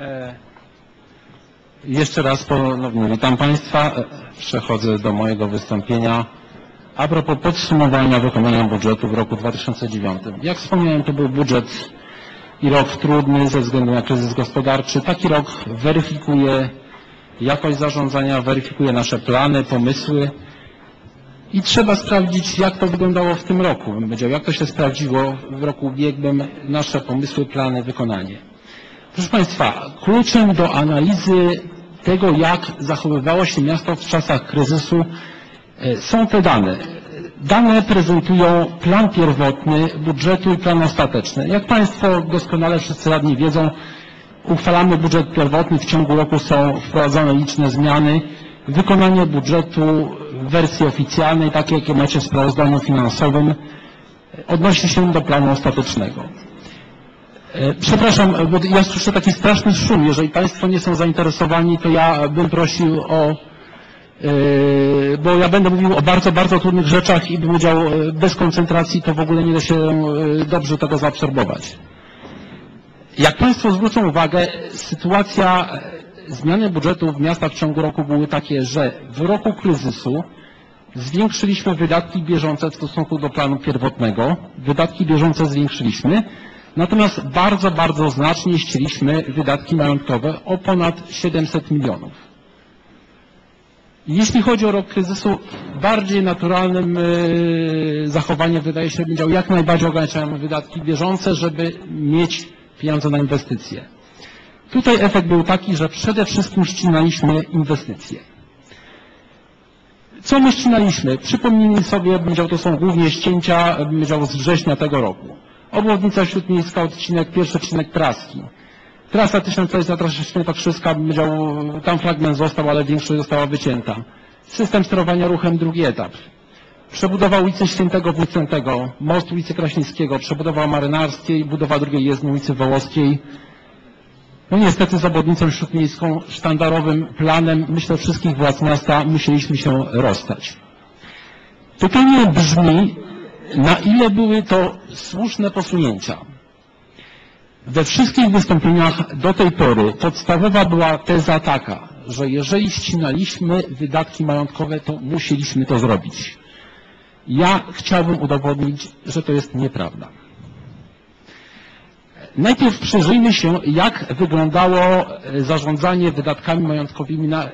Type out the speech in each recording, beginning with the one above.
E, Jeszcze raz ponownie witam Państwa. E, Przechodzę do mojego wystąpienia. A propos podsumowania wykonania budżetu w roku 2009. Jak wspomniałem, to był budżet i rok trudny ze względu na kryzys gospodarczy. Taki rok weryfikuje jakość zarządzania, weryfikuje nasze plany, pomysły i trzeba sprawdzić, jak to wyglądało w tym roku. Bym powiedział, jak to się sprawdziło w roku ubiegłym, nasze pomysły, plany, wykonanie. Proszę Państwa, kluczem do analizy tego, jak zachowywało się miasto w czasach kryzysu, e, są te dane. Dane prezentują plan pierwotny budżetu i plan ostateczny. Jak Państwo doskonale wszyscy radni wiedzą, uchwalamy budżet pierwotny, w ciągu roku są wprowadzane liczne zmiany. Wykonanie budżetu w wersji oficjalnej, takiej jakie macie w sprawozdaniu finansowym, odnosi się do planu ostatecznego. E, Przepraszam, bo ja słyszę taki straszny szum. Jeżeli Państwo nie są zainteresowani, to ja bym prosił o, e, bo ja będę mówił o bardzo, bardzo trudnych rzeczach i bym udział e, bez koncentracji, to w ogóle nie da się dobrze tego zaabsorbować. Jak Państwo zwrócą uwagę, sytuacja zmiany budżetu w miastach w ciągu roku były takie, że w roku kryzysu zwiększyliśmy wydatki bieżące w stosunku do planu pierwotnego. Wydatki bieżące zwiększyliśmy, natomiast bardzo, bardzo znacznie ścięliśmy wydatki majątkowe o ponad 700 milionów. Jeśli chodzi o rok kryzysu, bardziej naturalnym e, zachowaniem wydaje się będzie jak najbardziej ograniczamy wydatki bieżące, żeby mieć pieniądze na inwestycje. Tutaj efekt był taki, że przede wszystkim ścinaliśmy inwestycje. Co my ścinaliśmy? Przypomnijmy sobie, będzie to są głównie ścięcia będzie z września tego roku. Obwodnica Śródmiejska, odcinek, pierwszy odcinek Praski. Trasa 1000 trasa Świętokrzyska, będzie tam fragment został, ale większość została wycięta. System sterowania ruchem, drugi etap. Przebudowa ulicy Świętego Wnicentego, most ulicy Kraśnickiego, przebudowa Marynarskiej, budowa drugiej jezdni ulicy Wołoskiej. No niestety z obwodnicą śródmiejską, sztandarowym planem, myślę, wszystkich władz miasta musieliśmy się rozstać. Pytanie brzmi, na ile były to słuszne posunięcia? We wszystkich wystąpieniach do tej pory podstawowa była teza taka, że jeżeli ścinaliśmy wydatki majątkowe, to musieliśmy to zrobić. Ja chciałbym udowodnić, że to jest nieprawda. Najpierw przyjrzyjmy się, jak wyglądało e, zarządzanie wydatkami majątkowymi na e,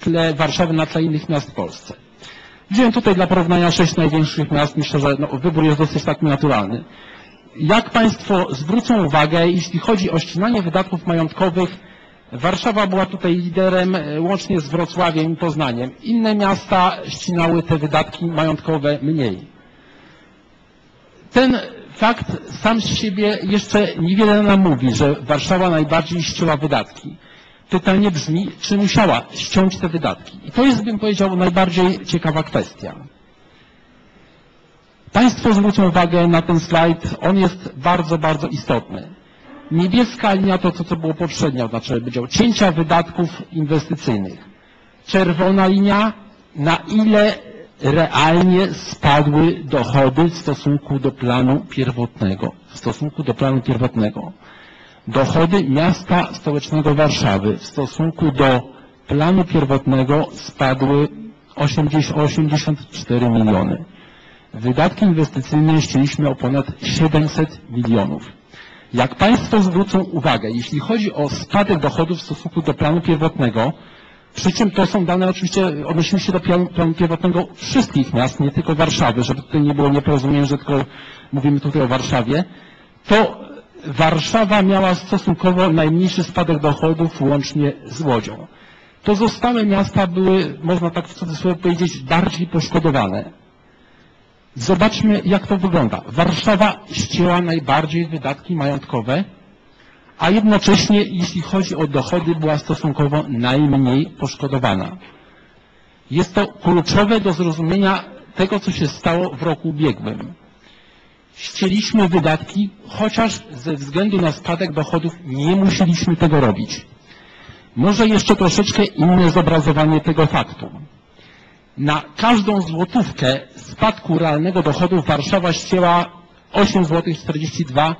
tle Warszawy, na tle innych miast w Polsce. Wziąłem tutaj dla porównania sześć największych miast. Myślę, że no, wybór jest dosyć taki naturalny. Jak Państwo zwrócą uwagę, jeśli chodzi o ścinanie wydatków majątkowych, Warszawa była tutaj liderem e, łącznie z Wrocławiem i Poznaniem. Inne miasta ścinały te wydatki majątkowe mniej. Ten fakt sam z siebie jeszcze niewiele nam mówi, że Warszawa najbardziej ścięła wydatki. Pytanie brzmi, czy musiała ściąć te wydatki? I to jest, bym powiedział, najbardziej ciekawa kwestia. Państwo zwrócą uwagę na ten slajd, on jest bardzo, bardzo istotny. Niebieska linia to, co, co było poprzednio, znaczy powiedział, cięcia wydatków inwestycyjnych. Czerwona linia, na ile realnie spadły dochody w stosunku do planu pierwotnego. W stosunku do planu pierwotnego. Dochody miasta stołecznego Warszawy w stosunku do planu pierwotnego spadły 80, o 84 miliony. Wydatki inwestycyjne ścięliśmy o ponad 700 milionów. Jak Państwo zwrócą uwagę, jeśli chodzi o spadek dochodów w stosunku do planu pierwotnego, przy czym to są dane oczywiście, odnosimy się do planu, planu pierwotnego wszystkich miast, nie tylko Warszawy, żeby tutaj nie było nieporozumienia, że tylko mówimy tutaj o Warszawie, to Warszawa miała stosunkowo najmniejszy spadek dochodów łącznie z Łodzią. Pozostałe miasta były, można tak w cudzysłowie powiedzieć, bardziej poszkodowane. Zobaczmy, jak to wygląda. Warszawa ścięła najbardziej wydatki majątkowe, a jednocześnie, jeśli chodzi o dochody, była stosunkowo najmniej poszkodowana. Jest to kluczowe do zrozumienia tego, co się stało w roku ubiegłym. Ścięliśmy wydatki, chociaż ze względu na spadek dochodów nie musieliśmy tego robić. Może jeszcze troszeczkę inne zobrazowanie tego faktu. Na każdą złotówkę spadku realnego dochodu Warszawa ścięła 8 zł 42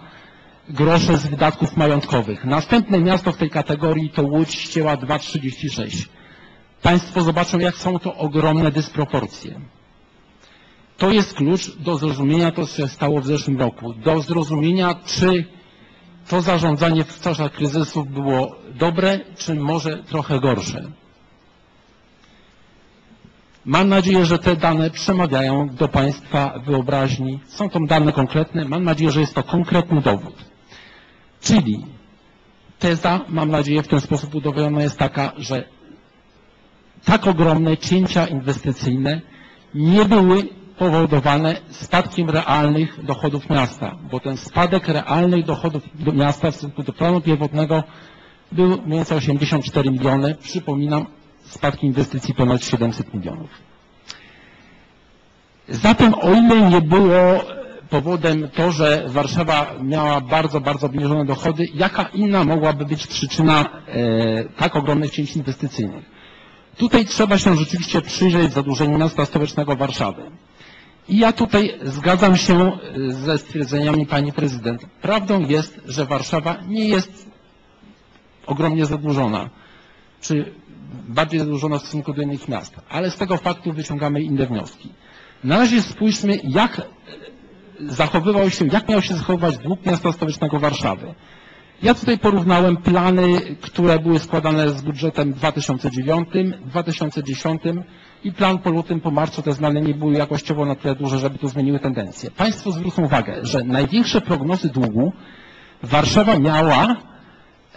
grosze z wydatków majątkowych. Następne miasto w tej kategorii to Łódź ścięła 2,36. Państwo zobaczą, jak są to ogromne dysproporcje. To jest klucz do zrozumienia to, co się stało w zeszłym roku. Do zrozumienia, czy to zarządzanie w czasach kryzysu było dobre, czy może trochę gorsze. Mam nadzieję, że te dane przemawiają do Państwa wyobraźni. Są to dane konkretne. Mam nadzieję, że jest to konkretny dowód. Czyli teza, mam nadzieję, w ten sposób udowodniona jest taka, że tak ogromne cięcia inwestycyjne nie były powodowane spadkiem realnych dochodów miasta, bo ten spadek realnych dochodów do miasta w stosunku do planu pierwotnego był mniej więcej 84 miliony. Przypominam, spadki inwestycji ponad 700 milionów. Zatem o ile nie było powodem to, że Warszawa miała bardzo, bardzo obniżone dochody, jaka inna mogłaby być przyczyna e, tak ogromnych cięć inwestycyjnych? Tutaj trzeba się rzeczywiście przyjrzeć zadłużeniu miasta stołecznego Warszawy. I ja tutaj zgadzam się e, ze stwierdzeniami pani prezydent. Prawdą jest, że Warszawa nie jest ogromnie zadłużona, czy bardziej zadłużona w stosunku do innych miast, ale z tego faktu wyciągamy inne wnioski. Na razie spójrzmy, jak zachowywał się, jak miał się zachowywać dług miasta stołecznego Warszawy. Ja tutaj porównałem plany, które były składane z budżetem 2009, 2010 i plan po lutym, po marcu te zmiany nie były jakościowo na tyle duże, żeby to zmieniły tendencję. Państwo zwrócą uwagę, że największe prognozy długu Warszawa miała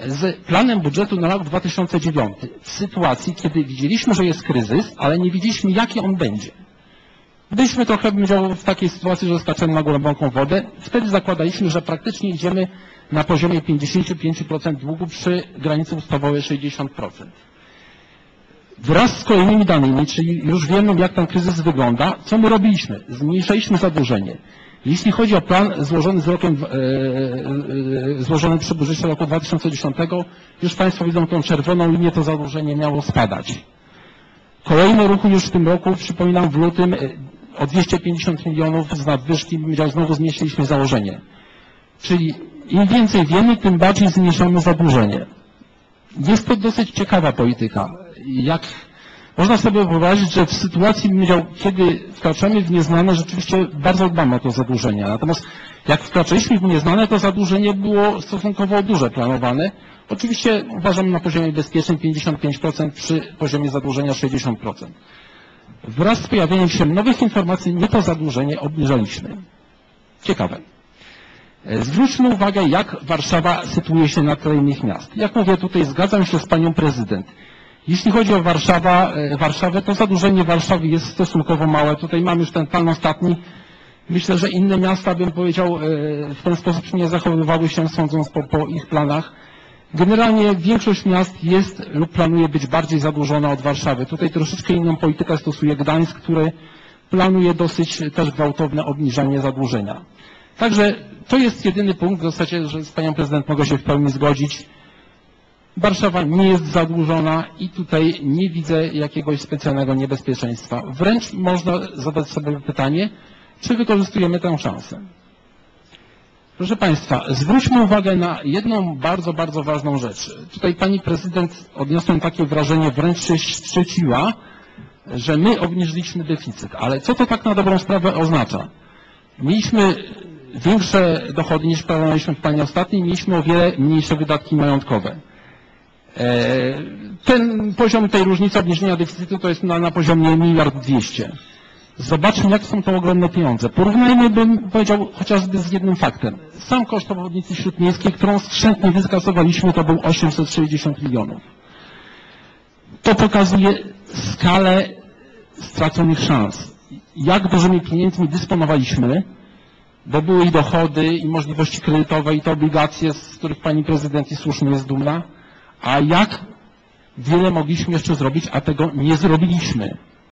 z planem budżetu na rok 2009 w sytuacji, kiedy widzieliśmy, że jest kryzys, ale nie widzieliśmy, jaki on będzie. Byliśmy trochę w takiej sytuacji, że skaczemy na głęboką wodę. Wtedy zakładaliśmy, że praktycznie idziemy na poziomie 55% długu przy granicy ustawowej 60%. Wraz z kolejnymi danymi, czyli już wiemy, jak ten kryzys wygląda, co my robiliśmy? Zmniejszaliśmy zadłużenie. Jeśli chodzi o plan złożony z rokiem, e, e, złożony przy budżecie roku 2010, już Państwo widzą tą czerwoną linię, to zadłużenie miało spadać. Kolejny ruch już w tym roku, przypominam, w lutym e, o 250 milionów z nadwyżki, znowu zmniejszyliśmy założenie. Czyli im więcej wiemy, tym bardziej zmniejszamy zadłużenie. Jest to dosyć ciekawa polityka. Jak można sobie wyobrazić, że w sytuacji, kiedy wkraczamy w nieznane, rzeczywiście bardzo dbamy o to zadłużenie. Natomiast jak wkraczaliśmy w nieznane, to zadłużenie było stosunkowo duże planowane. Oczywiście uważamy na poziomie bezpiecznym 55% przy poziomie zadłużenia 60%. Wraz z pojawieniem się nowych informacji nie to zadłużenie obniżaliśmy. Ciekawe. Zwróćmy uwagę, jak Warszawa sytuuje się na tle innych miast. Jak mówię, tutaj zgadzam się z panią prezydent. Jeśli chodzi o Warszawa, e, Warszawę, to zadłużenie Warszawy jest stosunkowo małe. Tutaj mam już ten plan ostatni. Myślę, że inne miasta, bym powiedział, e, w ten sposób nie zachowywały się, sądząc po, po ich planach. Generalnie większość miast jest lub planuje być bardziej zadłużona od Warszawy. Tutaj troszeczkę inną politykę stosuje Gdańsk, który planuje dosyć też gwałtowne obniżanie zadłużenia. Także to jest jedyny punkt, w zasadzie, że z panią prezydent mogę się w pełni zgodzić. Warszawa nie jest zadłużona i tutaj nie widzę jakiegoś specjalnego niebezpieczeństwa. Wręcz można zadać sobie pytanie, czy wykorzystujemy tę szansę. Proszę Państwa, zwróćmy uwagę na jedną bardzo, bardzo ważną rzecz. Tutaj Pani Prezydent odniosłem takie wrażenie, wręcz się szczeciła, że my obniżyliśmy deficyt. Ale co to tak na dobrą sprawę oznacza? Mieliśmy większe dochody niż planowaliśmy w Pani ostatniej, mieliśmy o wiele mniejsze wydatki majątkowe. E, ten poziom tej różnicy obniżenia deficytu to jest na, na poziomie miliard dwieście. Zobaczmy, jak są to ogromne pieniądze. Porównajmy, bym powiedział, chociażby z jednym faktem. Sam koszt obwodnicy śródmiejskiej, którą skrzętnie wyskasowaliśmy, to był 860 milionów. To pokazuje skalę straconych szans. Jak dużymi pieniędzmi dysponowaliśmy, bo były i dochody, i możliwości kredytowe, i te obligacje, z których pani prezydent i słusznie jest dumna, a jak wiele mogliśmy jeszcze zrobić, a tego nie zrobiliśmy.